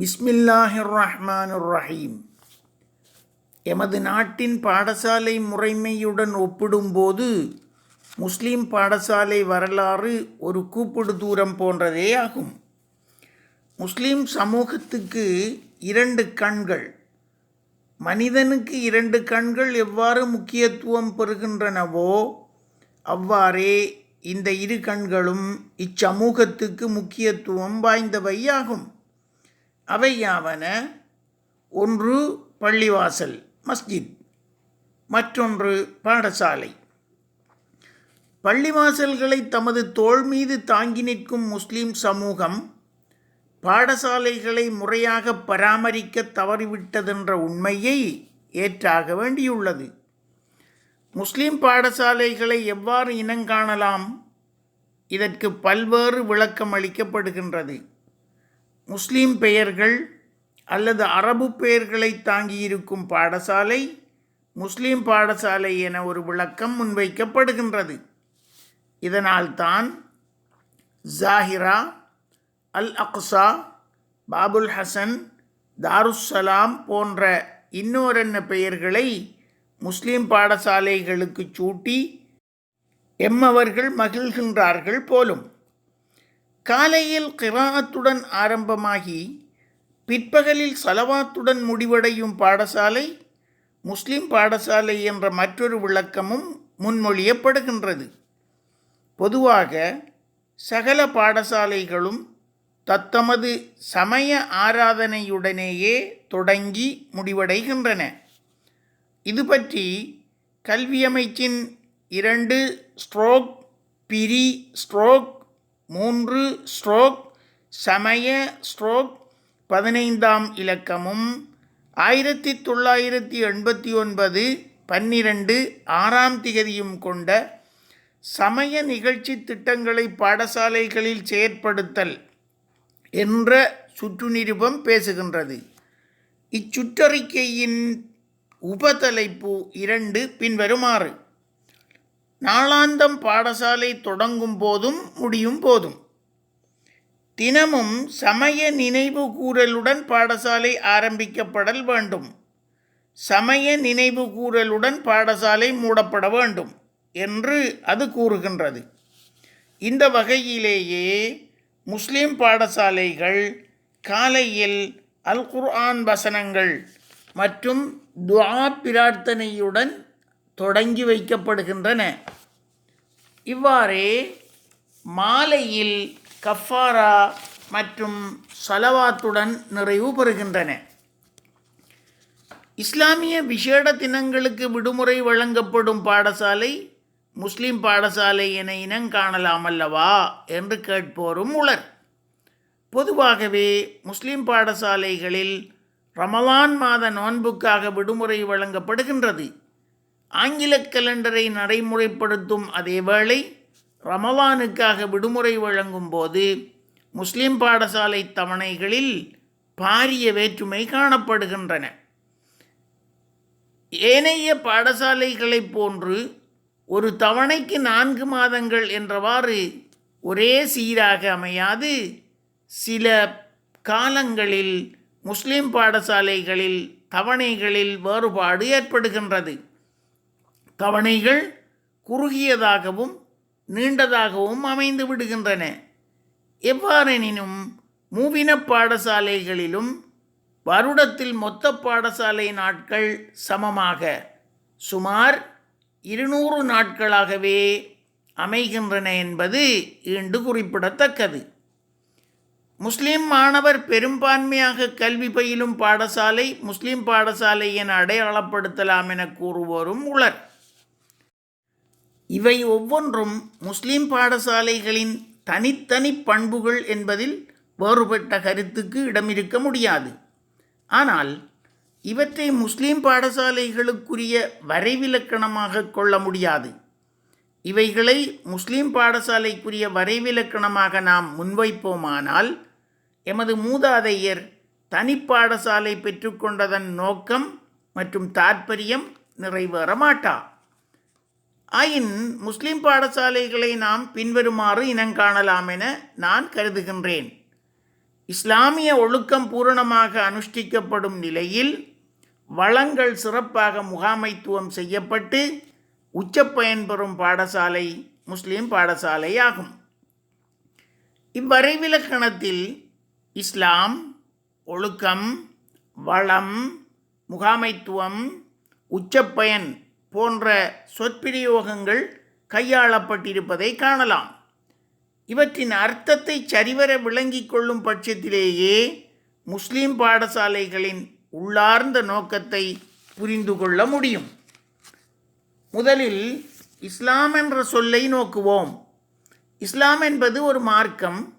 பிஸ்மில்லாஹிர் ரஹ்மானுர் ரஹீம் எமது நாட்டின் பாடசாலை முறைமையுடன் ஒப்பிடும்போது முஸ்லீம் பாடசாலை வரலாறு ஒரு கூப்பிடு தூரம் போன்றதே ஆகும். முஸ்லீம் சமூகத்துக்கு இரண்டு கண்கள் மனிதனுக்கு இரண்டு கண்கள் எவ்வாறு முக்கியத்துவம் பெறுகின்றனவோ அவ்வாறே இந்த இரு கண்களும் இச்சமூகத்துக்கு முக்கியத்துவம் வாய்ந்தவையாகும். அவையாவன ஒன்று பள்ளிவாசல் மஸ்ஜித் மற்றொன்று பாடசாலை. பள்ளிவாசல்களை தமது தோள் மீது தாங்கி நிற்கும் முஸ்லீம் சமூகம் பாடசாலைகளை முறையாக பராமரிக்க தவறிவிட்டதென்ற உண்மையை ஏற்றாக வேண்டியுள்ளது. முஸ்லீம் பாடசாலைகளை எவ்வாறு இனங்காணலாம்? இதற்கு பல்வேறு விளக்கம் அளிக்கப்படுகின்றது. முஸ்லீம் பெயர்கள் அல்லது அரபு பெயர்களை தாங்கியிருக்கும் பாடசாலை முஸ்லீம் பாடசாலை என ஒரு விளக்கம் முன்வைக்கப்படுகின்றது. இதனால்தான் ஜாஹிரா அல் அக்ஸா பாபுல் ஹசன் தாருசலாம் போன்ற இன்னோரென்ன பெயர்களை முஸ்லீம் பாடசாலைகளுக்கு சூட்டி எம்மவர்கள் மகிழ்கின்றார்கள் போலும். காலையில் கிராத்துடன் ஆரம்பமாகி பிற்பகலில் சலவாத்துடன் முடிவடையும் பாடசாலை முஸ்லிம் பாடசாலை என்ற மற்றொரு விளக்கமும் முன்மொழியப்படுகின்றது. பொதுவாக சகல பாடசாலைகளும் தத்தமது சமய ஆராதனையுடனேயே தொடங்கி முடிவடைகின்றன. இது பற்றி கல்வியமைச்சின் இரண்டு ஸ்ட்ரோக் பிரி ஸ்ட்ரோக் மூன்று ஸ்ட்ரோக் சமய ஸ்ட்ரோக் பதினைந்தாம் இலக்கமும் ஆயிரத்தி தொள்ளாயிரத்தி எண்பத்தி ஒன்பது பன்னிரண்டு ஆறாம் திகதியும் கொண்ட சமய நிகழ்ச்சி திட்டங்களை பாடசாலைகளில் செயற்படுத்தல் என்ற சுற்றுநிருபம் பேசுகின்றது. இச்சுற்றறிக்கையின் உபதலைப்பு இரண்டு பின்வருமாறு. நாளாந்தம் பாடசாலை தொடங்கும் போதும் முடியும் போதும். தினமும் சமய நினைவு கூறலுடன் பாடசாலை ஆரம்பிக்கப்படல் வேண்டும். சமய நினைவு கூறலுடன் பாடசாலை மூடப்பட வேண்டும் என்று அது கூறுகின்றது. இந்த வகையிலேயே முஸ்லிம் பாடசாலைகள் காலையில் அல் குர்ஆன் வசனங்கள் மற்றும் துவா பிரார்த்தனையுடன் தொடங்கி வைக்கப்படுகின்றன. இவ்வாறே மாலையில் கஃபாரா மற்றும் சலவாத்துடன் நிறைவு பெறுகின்றன. இஸ்லாமிய விசேட தினங்களுக்கு விடுமுறை வழங்கப்படும் பாடசாலை முஸ்லீம் பாடசாலை என இனங்காணலாம் அல்லவா என்று கேட்போரும் உளர். பொதுவாகவே முஸ்லீம் பாடசாலைகளில் ரமலான் மாத நோன்புக்காக விடுமுறை வழங்கப்படுகின்றது. ஆங்கில கலண்டரை நடைமுறைப்படுத்தும் அதேவேளை ரமவானுக்காக விடுமுறை வழங்கும் போது முஸ்லிம் பாடசாலை தவணைகளில் பாரிய வேற்றுமை காணப்படுகின்றன. ஏனைய பாடசாலைகளைப் போன்று ஒரு தவணைக்கு நான்கு மாதங்கள் என்றவாறு ஒரே சீராக அமையாது. சில காலங்களில் முஸ்லிம் பாடசாலைகளில் தவணைகளில் வேறுபாடு ஏற்படுகின்றது. தவணைகள் குறுகியதாகவும் நீண்டதாகவும் அமைந்து விடுகின்றன. எவ்வாறெனினும் மூவின பாடசாலைகளிலும் வருடத்தில் மொத்த பாடசாலை நாட்கள் சமமாக. சுமார் இருநூறு நாட்களாகவே அமைகின்றன என்பது ஈண்டு குறிப்பிடத்தக்கது. முஸ்லிம் மாணவர் பெரும்பான்மையாக கல்வி பயிலும் பாடசாலை முஸ்லிம் பாடசாலை என அடையாளப்படுத்தலாம் என கூறுவோரும் உளர். இவை ஒவ்வொன்றும் முஸ்லீம் பாடசாலைகளின் தனித்தனி பண்புகள் என்பதில் வேறுபட்ட கருத்துக்கு இடமிருக்க முடியாது. ஆனால் இவற்றை முஸ்லீம் பாடசாலைகளுக்குரிய வரைவிலக்கணமாக கொள்ள முடியாது. இவைகளை முஸ்லீம் பாடசாலைக்குரிய வரைவிலக்கணமாக நாம் முன்வைப்போமானால் எமது மூதாதையர் தனிப்பாடசாலை பெற்றுக்கொண்டதன் நோக்கம் மற்றும் தாற்பயம் நிறைவேற மாட்டா. ஆயின் முஸ்லிம் பாடசாலைகளை நாம் பின்வருமாறு இனங்காணலாம் என நான் கருதுகின்றேன். இஸ்லாமிய ஒழுக்கம் பூரணமாக அனுஷ்டிக்கப்படும் நிலையில் வளங்கள் சிறப்பாக முகாமைத்துவம் செய்யப்பட்டு உச்சப்பயன் பெறும் பாடசாலை முஸ்லீம் பாடசாலை ஆகும். இவ்வரைவிலக்கணத்தில் இஸ்லாம் ஒழுக்கம் வளம் முகாமைத்துவம் உச்சப்பயன் போன்ற சொற்பிரயோகங்கள் கையாளப்பட்டிருப்பதை காணலாம். இவற்றின் அர்த்தத்தை சரிவர விளங்கிக் கொள்ளும் பட்சத்திலேயே முஸ்லீம் பாடசாலைகளின் உள்ளார்ந்த நோக்கத்தை புரிந்து கொள்ள முடியும். முதலில் இஸ்லாம் என்ற சொல்லை நோக்குவோம். இஸ்லாம் என்பது ஒரு மார்க்கம்.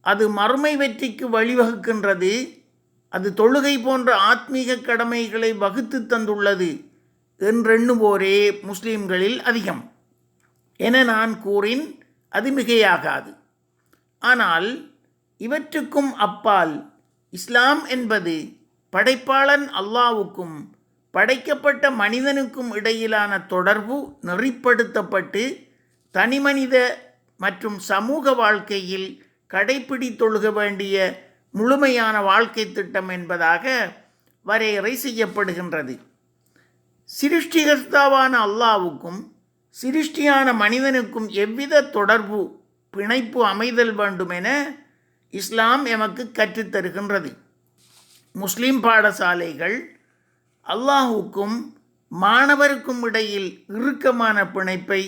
அது மறுமை வெற்றிக்கு வழிவகுக்கின்றது. அது தொழுகை போன்ற ஆத்மீக கடமைகளை வகுத்து தந்துள்ளது. என்றெண்ணுவோரே முஸ்லீம்களில் அதிகம். என நான் கூறின் அது மிகையாகாது. ஆனால் இவற்றுக்கும் அப்பால் இஸ்லாம் என்பது படைப்பாளன் அல்லாவுக்கும் படைக்கப்பட்ட மனிதனுக்கும் இடையிலான தொடர்பு நெறிப்படுத்தப்பட்டு தனிமனித மற்றும் சமூக வாழ்க்கையில் கடைப்பிடித்தொழுக வேண்டிய முழுமையான வாழ்க்கை திட்டம் என்பதாக வரையறை செய்யப்படுகின்றது. சிருஷ்டிகர்த்தாவான அல்லாவுக்கும் சிருஷ்டியான மனிதனுக்கும் எவ்வித தொடர்பு பிணைப்பு அமைதல் வேண்டும் என இஸ்லாம் எமக்கு கற்றுத்தருகின்றது. முஸ்லீம் பாடசாலைகள் அல்லாஹுக்கும் மாணவருக்கும் இடையில் இறுக்கமான பிணைப்பை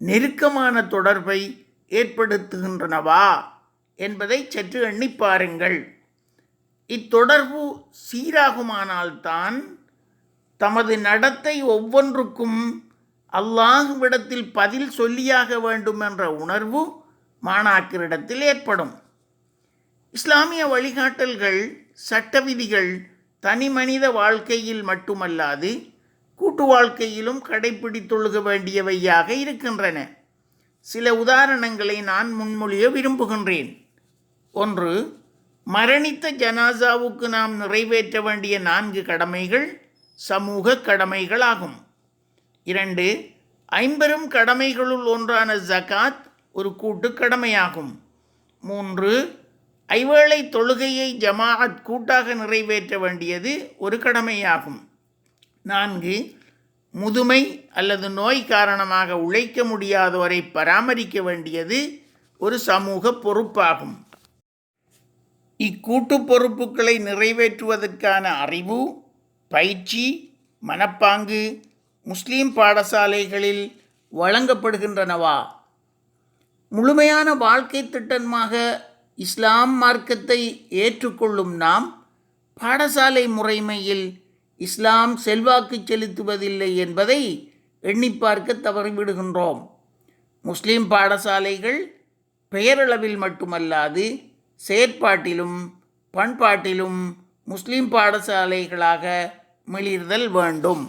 நெருக்கமான தொடர்பை ஏற்படுத்துகின்றனவா என்பதை சற்று எண்ணி பாருங்கள். இத்தொடர்பு சீராகுமானால்தான் தமது நடத்தை ஒவ்வொன்றுக்கும் அல்லாஹுவிடத்தில் பதில் சொல்லியாக வேண்டும் என்ற உணர்வு மாணாக்கரிடத்தில் ஏற்படும். இஸ்லாமிய வழிகாட்டல்கள் சட்ட விதிகள் தனி மனித வாழ்க்கையில் மட்டுமல்லாது கூட்டு வாழ்க்கையிலும் கடைப்பிடித்தொழுக வேண்டியவையாக இருக்கின்றன. சில உதாரணங்களை நான் முன்மொழிய விரும்புகின்றேன். ஒன்று மரணித்த ஜனாசாவுக்கு நாம் நிறைவேற்ற வேண்டிய நான்கு கடமைகள். சமூக கடமைகளாகும். இரண்டு ஐம்பெரும் கடமைகளுள் ஒன்றான ஜகாத் ஒரு கூட்டு கடமையாகும். மூன்று ஐவேளை தொழுகையை ஜமாஅத் கூட்டாக நிறைவேற்ற வேண்டியது ஒரு கடமையாகும். நான்கு முதுமை அல்லது நோய் காரணமாக உழைக்க முடியாதோரை பராமரிக்க வேண்டியது ஒரு சமூக பொறுப்பாகும். இக்கூட்டு பொறுப்புகளை நிறைவேற்றுவதற்கான அறிவு பயிற்சி மனப்பாங்கு முஸ்லீம் பாடசாலைகளில் வழங்கப்படுகின்றனவா? முழுமையான வாழ்க்கை திட்டமாக இஸ்லாம் மார்க்கத்தை ஏற்றுக்கொள்ளும் நாம் பாடசாலை முறைமையில் இஸ்லாம் செல்வாக்கு செலுத்துவதில்லை என்பதை எண்ணி பார்க்க தவறிவிடுகின்றோம். முஸ்லீம் பாடசாலைகள் பெயரளவில் மட்டுமல்லாது செயற்பாட்டிலும் பண்பாட்டிலும் முஸ்லீம் பாடசாலைகளாக மிளிர்தல் வேண்டும்.